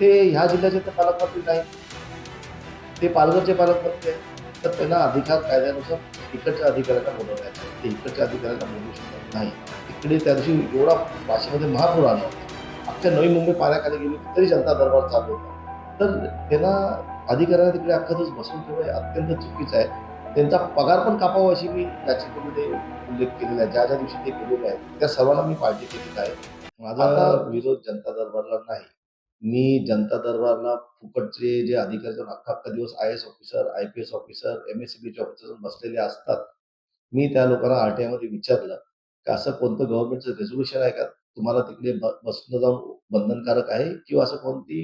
ते ह्या जिल्ह्याचे तर पालकमंत्री नाही. ते पालघरचे पालकमंत्री आहेत. तर त्यांना अधिकार कायद्यानुसार इकडच्या अधिकाऱ्यांना बोलवण्याचे आहे. ते इकडच्या अधिकाऱ्यांना बोलवू शकत नाही. इकडे त्या दिवशी एवढा वाशीमध्ये महापूर आला अख्ख्या नवी मुंबई पाण्याखाली गेली तरी जनता दरबार चालू होता. तर त्यांना अधिकाऱ्यांना तिकडे अख्खा दिवस बसून ठेवणं अत्यंत चुकीचं आहे. त्यांचा पगार पण कापावा अशी मी याचिकेमध्ये उल्लेख केलेला आहे. ज्या ज्या दिवशी ते केलेले आहेत त्या सर्वांना मी पार्टी केलेला आहे. माझा विरोध जनता दरबारला नाही. मी जनता दरबारला फुकटचे जे अधिकारी अख्खा अख्खा दिवस I S officer I P S officer M S C बीचे ऑफिसर बसलेले असतात. मी त्या लोकांना आर टी मध्ये विचारलं की असं कोणतं गव्हर्नमेंटचं रेझोल्युशन आहे का? तुम्हाला तिकडे बसणं जाऊन बंधनकारक आहे किंवा असं कोणती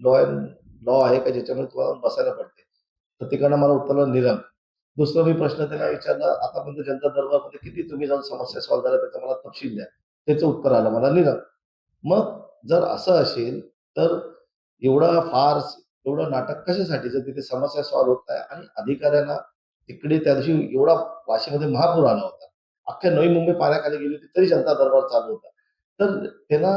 लॉ अँड लॉ आहे का ज्याच्यामुळे तुम्हाला बसायला पडते? तर तिकडनं मला उत्तर निरंक दुसरा मी प्रश्न त्यांना विचारला आतापर्यंत म्हणजे जनता दरबारमध्ये किती तुम्ही जाऊन समस्या सॉल्व्ह झाल्या त्याचा मला तपशील द्या. त्याचं उत्तर आलं मला निरंक मग जर असं असेल तर एवढा फार्स एवढं नाटक कशासाठी? जर तिथे समस्या सॉल्व्ह होत नाही आणि अधिकाऱ्यांना तिकडे त्या दिवशी एवढा वाशीमध्ये महापूर आला होता. अख्ख्या नवी मुंबई पाण्याखाली गेली होती तरी जनता दरबार चालू होता. तर त्यांना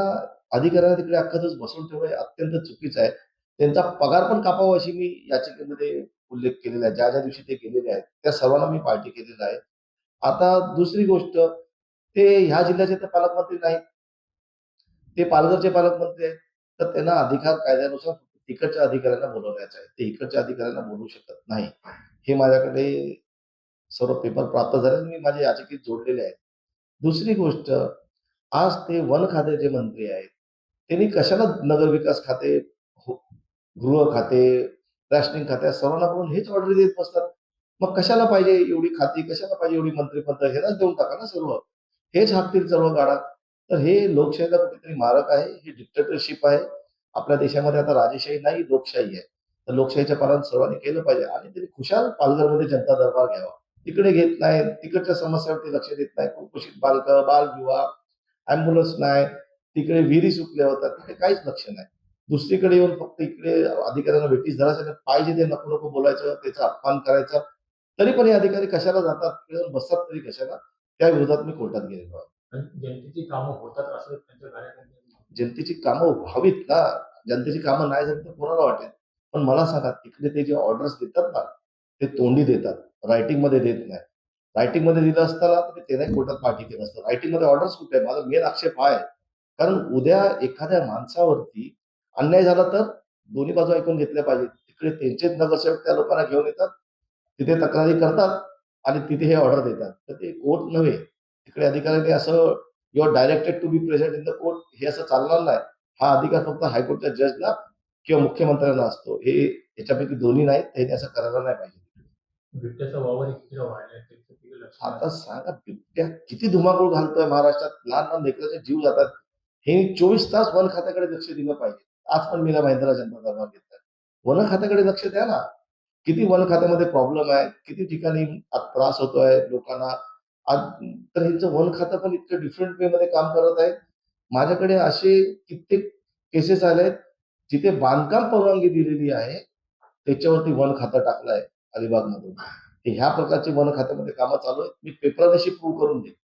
अधिकाऱ्यांना तिकडे अख्खातच दिवस बसून ठेवणं हे अत्यंत चुकीचं आहे. त्यांचा पगार पण कापावा अशी मी याचिकेमध्ये उल्लेख केलेला आहे. ज्या ज्या दिवशी ते केलेले आहेत त्या सर्वांना मी पार्टी केलेला आहे. आता दुसरी गोष्ट ते ह्या जिल्ह्याचे तर पालकमंत्री नाहीत. ते पालघरचे पालकमंत्री आहेत. तर त्यांना अधिकार कायद्यानुसार तिकडच्या अधिकाऱ्यांना बोलवायचं आहे. ते इकडच्या अधिकाऱ्यांना बोलू शकत नाही. हे माझ्याकडे सर्व पेपर प्राप्त झाले आणि मी माझ्या याचिकेत जोडलेले आहेत. दुसरी गोष्ट आज ते वन खात्याचे मंत्री आहेत त्यांनी कशाला नगरविकास खाते हो, गृह खाते रॅशनिंग खाते सर्वांना करून हेच ऑर्डर देत बसतात? मग कशाला पाहिजे एवढी खाती? कशाला पाहिजे एवढी मंत्रिपद? हेच देऊन टाका ना सर्व. हेच हाकतील सर्व गाडा तर हे लोकशाहीला कुठेतरी मारक आहे हे डिक्टेटरशिप आहे. आपल्या देशामध्ये आता राजेशाही नाही लोकशाही आहे. तर लोकशाहीच्या पालन सर्वांनी केलं पाहिजे आणि त्यांनी खुशाल पालघरमध्ये जनता दरबार घ्यावा. तिकडे घेत नाही तिकडच्या समस्यावरती लक्ष देत नाही. कुपोषित बालक बाल विवाह अँब्युलन्स नाही तिकडे विहिरी सुकल्या होतात तिकडे काहीच लक्ष नाही. दुसरीकडे येऊन फक्त इकडे अधिकाऱ्यांना भेटीस धरायचं पाहिजे ते नको नको बोलायचं त्याचा अपमान करायचा. तरी पण हे अधिकारी कशाला जातात? तिकडे बसतात तरी कशाला? त्या विरोधात मी कोर्टात गेलेलो आहे. जनतेची कामं होतात असं त्यांच्या कार्यकर्त्यांनी जनतेची कामं व्हावीत ना जनतेची कामं नाही झाली तर कोणाला वाटेल? पण मला सांगा तिकडे ते जे ऑर्डर्स देतात ना ते तोंडी देतात. रायटिंगमध्ये देत नाही. रायटिंगमध्ये दिलं असताना तर ते नाही कोर्टात पाठी केलं असतं. रायटिंगमध्ये ऑर्डर्स कुठे आहे माझा मेन आक्षेप हा आहे. कारण उद्या एखाद्या माणसावरती अन्याय झाला तर दोन्ही बाजू ऐकून घेतल्या पाहिजे तिकडे त्यांचेच नगरसेवक त्या लोकांना घेऊन येतात तिथे तक्रारी करतात आणि तिथे हे ऑर्डर देतात. तर ते कोर्ट नव्हे. तिकडे अधिकाऱ्यांनी असं your directed to be present in the court हे असं चालणार नाही. हा अधिकार फक्त हायकोर्टच्या जजला किंवा मुख्यमंत्र्यांना असतो. हे याच्यापैकी दोन्ही नाहीत. त्यांनी असं करायला नाही पाहिजे. बिबट्याचा वावर. आता सांगा बिबट्या किती धुमाकूळ घालतोय महाराष्ट्रात? लहान लहान लेकराचे जीव जातात. हे चोवीस तास वन खात्याकडे लक्ष दिलं पाहिजे. आज पण मीरा महिंद्रा जनता दरबार घेतात वन खात्याकडे लक्ष द्या ना. किती वन खात्यामध्ये प्रॉब्लेम आहे? किती ठिकाणी त्रास होतोय लोकांना? आज तर ह्यांचं वन खातं पण इतकं डिफरंट वे मध्ये काम करत आहे माझ्याकडे असे कित्येक केसेस आले आहेत जिथे बांधकाम परवानगी दिलेली आहे त्याच्यावरती वन खातं टाकलं आहे अलिबाग मधून ह्या प्रकारचे वन खात्यामध्ये कामं चालू आहेत. मी पेपराशी प्रूव्ह करून देईन.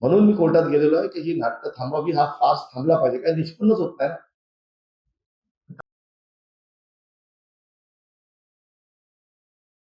म्हणून मी कोर्टात गेलेलो आहे की ही नाटकं थांबावी हा फास्ट थांबला पाहिजे. काही निष्पन्नच होत नाही ना.